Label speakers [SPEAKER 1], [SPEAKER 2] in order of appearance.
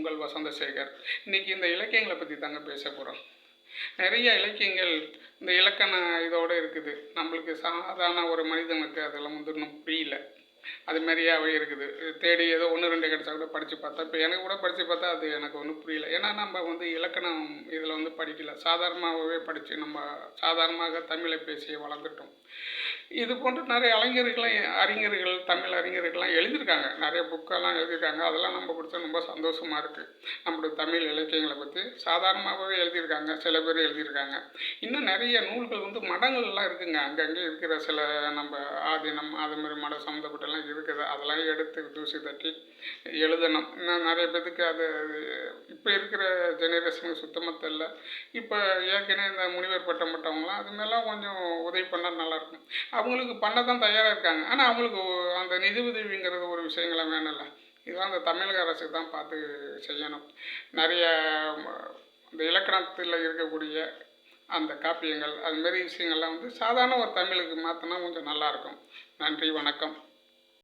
[SPEAKER 1] உங்கள் வசந்தசேகர். இன்னைக்கு இந்த இலக்கியங்களை பற்றி தாங்க பேச போகிறோம் நிறைய இலக்கியங்கள் இந்த இலக்கண இதோடு இருக்குது. நம்மளுக்கு சாதாரண ஒரு மனிதனுக்கு அதெல்லாம் வந்து இன்னும் புரியல. அது மாதிரியாவே இருக்குது. தேடி ஏதோ ஒன்று ரெண்டு கிடச்சா கூட படித்து பார்த்தா இப்போ எனக்கு கூட படித்து பார்த்தா அது எனக்கு ஒன்றும் புரியல. ஏன்னா நம்ம வந்து இலக்கணம் இதில் வந்து படிக்கல. சாதாரணமாகவே படித்து நம்ம சாதாரணமாக தமிழை பேசி வளர்ந்துட்டோம். இது போன்ற நிறைய அறிஞர்கள்லாம் அறிஞர்கள் தமிழ் அறிஞர்கள்லாம் எழுதியிருக்காங்க. நிறைய புக்கெல்லாம் எழுதியிருக்காங்க. அதெல்லாம் நம்ம படித்தா ரொம்ப சந்தோஷமாக இருக்குது நம்மளுடைய தமிழ் இலக்கியங்களை பற்றி சாதாரணமாகவே எழுதியிருக்காங்க. சில பேர் எழுதியிருக்காங்க. இன்னும் நிறைய நூல்கள் வந்து மடங்கள்லாம் இருக்குங்க. அங்கங்கே இருக்கிற சில நம்ம ஆதீனம் அது மாதிரி மடம் சம்மந்தப்பட்டெல்லாம் இருக்குது. அதெல்லாம் எடுத்து தூசி தட்டி எழுதணும். இன்னும் நிறைய பேத்துக்கு அது இப்போ இருக்கிற ஜெனரேஷனுக்கு சுத்தமாக தெரில இப்போ ஏற்கனவே இந்த முனிவர் பட்டம் பட்டவங்களாம் அது மாதிரிலாம் கொஞ்சம் உதவி பண்ணால் நல்லாயிருக்கும் அவங்களுக்கு பண்ண தான் தயாராக இருக்காங்க. ஆனால் அவங்களுக்கு அந்த நிதி உதவிங்கிறது ஒரு விஷயங்களாம் வேணும்ல. இதுதான் அந்த தமிழக அரசு தான் பார்த்து செய்யணும். நிறைய இந்த இலக்கணத்தில் இருக்கக்கூடிய அந்த காப்பியங்கள் அதுமாரி விஷயங்கள்லாம் வந்து சாதாரண ஒரு தமிழுக்கு மாற்றினா கொஞ்சம் நல்லாயிருக்கும் நன்றி வணக்கம்.